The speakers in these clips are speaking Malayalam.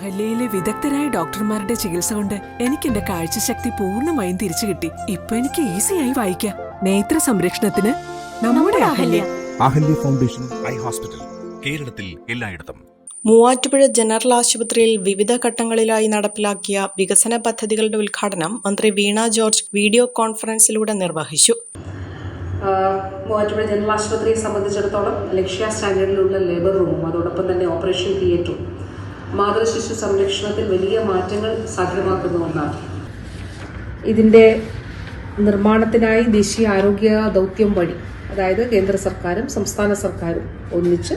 അഹല്യയിലെ വിദഗ്ധരായ ഡോക്ടർമാരുടെ ചികിത്സ കൊണ്ട് എനിക്ക് എന്റെ കാഴ്ചശക്തി പൂർണമായും തിരിച്ചു കിട്ടി. ഇപ്പൊ എനിക്ക് ഈസിയായി വായിക്കാം. നേത്ര സംരക്ഷണത്തിന് നമ്മുടെ Ahalya. Ahalya. Foundation eye hospital കേരളത്തിൽ എല്ലായിടത്തും. മൂവാറ്റുപുഴ ജനറൽ ആശുപത്രിയിൽ വിവിധ ഘട്ടങ്ങളിലായി നടപ്പിലാക്കിയ വികസന പദ്ധതികളുടെ ഉദ്ഘാടനം മന്ത്രി വീണ ജോർജ് വീഡിയോ കോൺഫറൻസിലൂടെ നിർവഹിച്ചു. മൂവാറ്റുപുഴ ജനറൽ ആശുപത്രിയെ സംബന്ധിച്ചിടത്തോളം ലക്ഷ്യ സ്റ്റാൻഡേർഡിലുള്ള ലേബർ റൂമും അതോടൊപ്പം തന്നെ ഓപ്പറേഷൻ തിയേറ്ററും മാതൃശിശു സംരക്ഷണത്തിൽ വലിയ മാറ്റങ്ങൾ സാധ്യമാക്കുന്ന ഒന്നാണ്. ഇതിന്റെ നിർമ്മാണത്തിനായി ദേശീയ ആരോഗ്യ ദൗത്യം വഴി അതായത് കേന്ദ്ര സർക്കാരും സംസ്ഥാന സർക്കാരും ഒന്നിച്ച്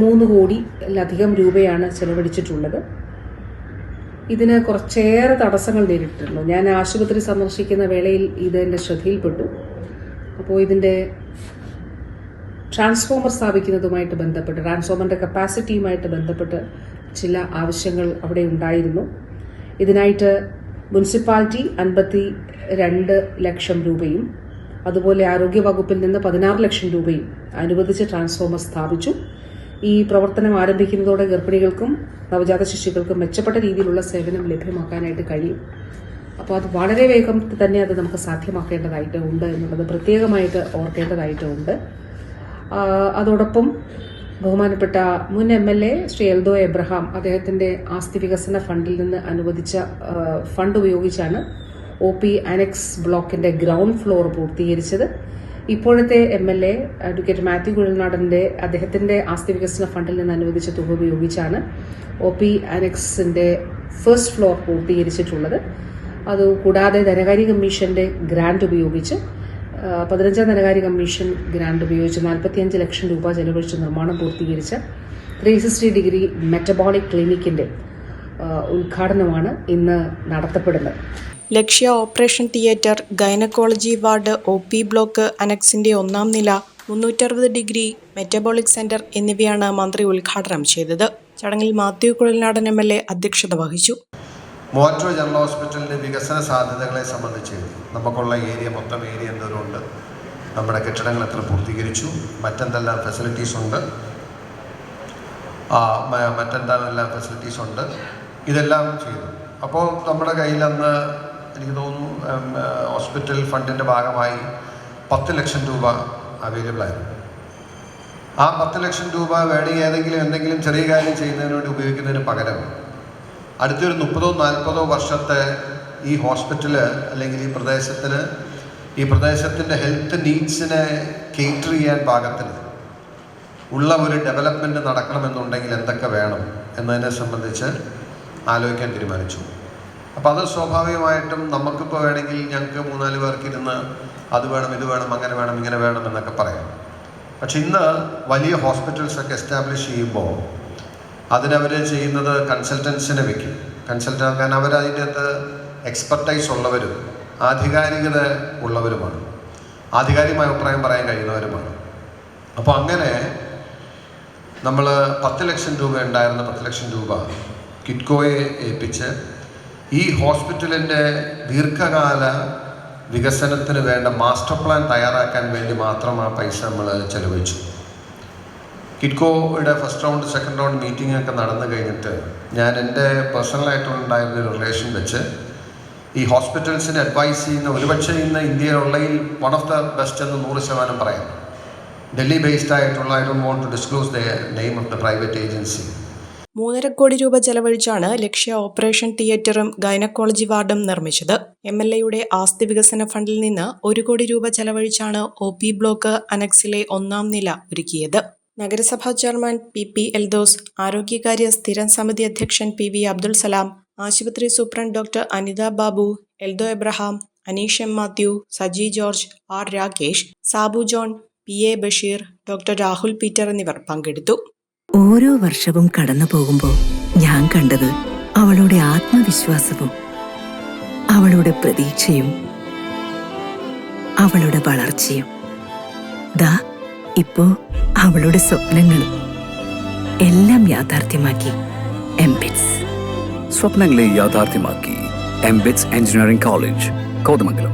മൂന്ന് കോടിയിലധികം രൂപയാണ് ചെലവഴിച്ചിട്ടുള്ളത്. ഇതിന് കുറച്ചേറെ തടസ്സങ്ങൾ നേരിട്ടിട്ടുണ്ട് ഞാൻ ആശുപത്രി സന്ദർശിക്കുന്ന വേളയിൽ ഇത് എന്റെ ശ്രദ്ധയിൽപ്പെട്ടു. അപ്പോൾ ഇതിന്റെ ട്രാൻസ്ഫോമർ സ്ഥാപിക്കുന്നതുമായിട്ട് ബന്ധപ്പെട്ട് ട്രാൻസ്ഫോമറിന്റെ കപ്പാസിറ്റിയുമായിട്ട് ബന്ധപ്പെട്ട് ചില ആവശ്യങ്ങൾ അവിടെ ഉണ്ടായിരുന്നു. ഇതിനായിട്ട് മുനിസിപ്പാലിറ്റി അൻപത്തി രണ്ട് ലക്ഷം രൂപയും അതുപോലെ ആരോഗ്യ വകുപ്പിൽ നിന്ന് പതിനാറ് ലക്ഷം രൂപയും അനുവദിച്ച് ട്രാൻസ്ഫോമർ സ്ഥാപിച്ചു. ഈ പ്രവർത്തനം ആരംഭിക്കുന്നതോടെ ഗർഭിണികൾക്കും നവജാത ശിശുക്കൾക്കും മെച്ചപ്പെട്ട രീതിയിലുള്ള സേവനം ലഭ്യമാക്കാനായിട്ട് കഴിയും. അപ്പോൾ അത് വളരെ വേഗം തന്നെ അത് നമുക്ക് സാധ്യമാക്കേണ്ടതായിട്ട് ഉണ്ട് എന്നുള്ളത് പ്രത്യേകമായിട്ട് ഓർക്കേണ്ടതായിട്ടുണ്ട് അതോടൊപ്പം ബഹുമാനപ്പെട്ട മുൻ M L A Shri Eldho Abraham അദ്ദേഹത്തിന്റെ ആസ്തി വികസന ഫണ്ടിൽ നിന്ന് അനുവദിച്ച ഫണ്ട് ഉപയോഗിച്ചാണ് ഒ പി അനക്സ് ബ്ലോക്കിന്റെ ഗ്രൗണ്ട് ഫ്ലോർ പൂർത്തീകരിച്ചത്. ഇപ്പോഴത്തെ M L A advocate Mathew കുഴൽനാടന്റെ അദ്ദേഹത്തിന്റെ ആസ്തി വികസന ഫണ്ടിൽ നിന്ന് അനുവദിച്ച തുക ഉപയോഗിച്ചാണ് ഒ പി അനക്സിന്റെ ഫസ്റ്റ് ഫ്ലോർ പൂർത്തീകരിച്ചിട്ടുള്ളത്. അതുകൂടാതെ ധനകാര്യ കമ്മീഷന്റെ ഗ്രാന്റ് ഉപയോഗിച്ച് പതിനഞ്ചാം ധനകാര്യ കമ്മീഷൻ ഗ്രാന്റ് ഉപയോഗിച്ച് നാൽപ്പത്തിയഞ്ച് ലക്ഷം രൂപ ചെലവഴിച്ച് നിർമ്മാണം പൂർത്തീകരിച്ച ത്രീ സിക്സ്റ്റി ഡിഗ്രി മെറ്റബോളിക് ക്ലിനിക്കിന്റെ ഉദ്ഘാടനമാണ് ഇന്ന് നടത്തപ്പെടുന്നത്. Lakshya operation theatre gynaecology ward O P block അനക്സിന്റെ ഒന്നാം നില മുന്നൂറ്ററുപത് ഡിഗ്രി മെറ്റബോളിക് സെന്റർ എന്നിവയാണ് മന്ത്രി ഉദ്ഘാടനം ചെയ്തത്. ചടങ്ങിൽ Mathew Kuzhalnadan M L A അധ്യക്ഷത വഹിച്ചു. മൂവാറ്റുപുഴ ജനറൽ ഹോസ്പിറ്റലിന്റെ വികസന സാധ്യതകളെ സംബന്ധിച്ച് നമുക്കുള്ള ഏരിയ മൊത്തം ഏരിയ എന്തോരമുണ്ട് നമ്മുടെ കെട്ടിടങ്ങൾ എത്ര പൂർത്തീകരിച്ചു മറ്റെന്തെല്ലാം ഫെസിലിറ്റീസ് ഉണ്ട്? മറ്റെന്തെല്ലാം ഫെസിലിറ്റീസ് ഉണ്ട്? ഇതെല്ലാം ചെയ്തു. അപ്പോൾ നമ്മുടെ കയ്യിൽ അന്ന് എനിക്ക് തോന്നുന്നു ഹോസ്പിറ്റൽ ഫണ്ടിന്റെ ഭാഗമായി പത്ത് ലക്ഷം രൂപ അവൈലബിൾ ആയിരുന്നു. ആ പത്ത് ലക്ഷം രൂപ വേണമെങ്കിൽ ഏതെങ്കിലും എന്തെങ്കിലും ചെറിയ കാര്യം ചെയ്യുന്നതിന് വേണ്ടി ഉപയോഗിക്കുന്നതിന് പകരം അടുത്തൊരു മുപ്പതോ നാൽപ്പതോ വർഷത്തെ ഈ ഹോസ്പിറ്റൽ അല്ലെങ്കിൽ ഈ പ്രദേശത്തിന് ഈ പ്രദേശത്തിന്റെ ഹെൽത്ത് നീഡ്സിനെ കേറ്റർ ചെയ്യാൻ പാകത്തിന് ഉള്ള ഒരു ഡെവലപ്മെന്റ് നടക്കണമെന്നുണ്ടെങ്കിൽ എന്തൊക്കെ വേണം എന്നതിനെ സംബന്ധിച്ച് ആലോചിക്കാൻ തീരുമാനിച്ചു. അപ്പോൾ അത് സ്വാഭാവികമായിട്ടും നമുക്കിപ്പോൾ വേണമെങ്കിൽ ഞങ്ങൾക്ക് മൂന്നാൽ പേർക്ക് ഇരുന്ന് അത് വേണം ഇത് വേണം അങ്ങനെ വേണം ഇങ്ങനെ വേണം എന്നൊക്കെ പറയാം. പക്ഷെ ഇന്ന് വലിയ ഹോസ്പിറ്റൽസൊക്കെ എസ്റ്റാബ്ലിഷ് ചെയ്യുമ്പോൾ അതിനവർ ചെയ്യുന്നത് കൺസൾട്ടൻസിനെ വെക്കും. കൺസൾട്ടൻ കാരണം അകത്ത് എക്സ്പെർട്ടൈസ് ഉള്ളവരും ആധികാരികത ഉള്ളവരുമാണ്. ആധികാരികമായ അഭിപ്രായം പറയാൻ കഴിയുന്നവരുമാണ്. അപ്പോൾ അങ്ങനെ നമ്മൾ പത്ത് ലക്ഷം രൂപ ഉണ്ടായിരുന്ന പത്ത് ലക്ഷം രൂപ കിറ്റ്കോയെ ഏൽപ്പിച്ച് ഈ ഹോസ്പിറ്റലിന്റെ ദീർഘകാല വികസനത്തിന് വേണ്ട മാസ്റ്റർ പ്ലാൻ തയ്യാറാക്കാൻ വേണ്ടി മാത്രം ആ പൈസ നമ്മൾ ചെലവഴിച്ചു. കിറ്റ്കോയുടെ first round second round meeting ഒക്കെ നടന്നു കഴിഞ്ഞിട്ട് ഞാൻ എന്റെ പേഴ്സണലായിട്ടുണ്ടായിരുന്ന ഒരു റിലേഷൻ വെച്ച് ഈ ഹോസ്പിറ്റൽസിനെ അഡ്വൈസ് ചെയ്യുന്ന ഒരുപക്ഷെ ഇന്ന് ഇന്ത്യയിലുള്ളതിൽ വൺ ഓഫ് ദ ബെസ്റ്റ് എന്ന് നൂറ് ശതമാനം പറയാം. ഡൽഹി ബേസ്ഡ് ആയിട്ടുള്ള I don't want to disclose the name of the private agency മൂന്നര കോടി രൂപ ചെലവഴിച്ചാണ് ലക്ഷ്യ ഓപ്പറേഷൻ തിയേറ്ററും ഗൈനക്കോളജി വാർഡും നിർമ്മിച്ചത്. എം എൽ എയുടെ ആസ്തി വികസന ഫണ്ടിൽ നിന്ന് ഒരു കോടി രൂപ ചെലവഴിച്ചാണ് ഒ പി ബ്ലോക്ക് അനക്സിലെ ഒന്നാം നില ഒരുക്കിയത്. നഗരസഭാ ചെയർമാൻ പി പി എൽദോസ് ആരോഗ്യകാര്യ സ്ഥിരം സമിതി അധ്യക്ഷൻ പി വി അബ്ദുൾ സലാം ആശുപത്രി superintendent doctor Anitha Babu Eldho Abraham Aneesh M Mathew Saji George R Rakesh Sabu John P A Basheer doctor Rahul Peter എന്നിവർ പങ്കെടുത്തു. ഓരോ വർഷവും കടന്നു പോകുമ്പോൾ ഞാൻ കണ്ടത് അവളുടെ ആത്മവിശ്വാസവും അവളുടെ പ്രതീക്ഷയും അവളുടെ വളർച്ചയും. ദാ ഇപ്പോ അവളുടെ സ്വപ്നങ്ങളും എല്ലാം യാഥാർത്ഥ്യമാക്കി എംബിറ്റ്സ് സ്വപ്നങ്ങളെ യാഥാർത്ഥ്യമാക്കി എംബിറ്റ്സ് എഞ്ചിനീയറിംഗ് കോളേജ് കോതമംഗലം.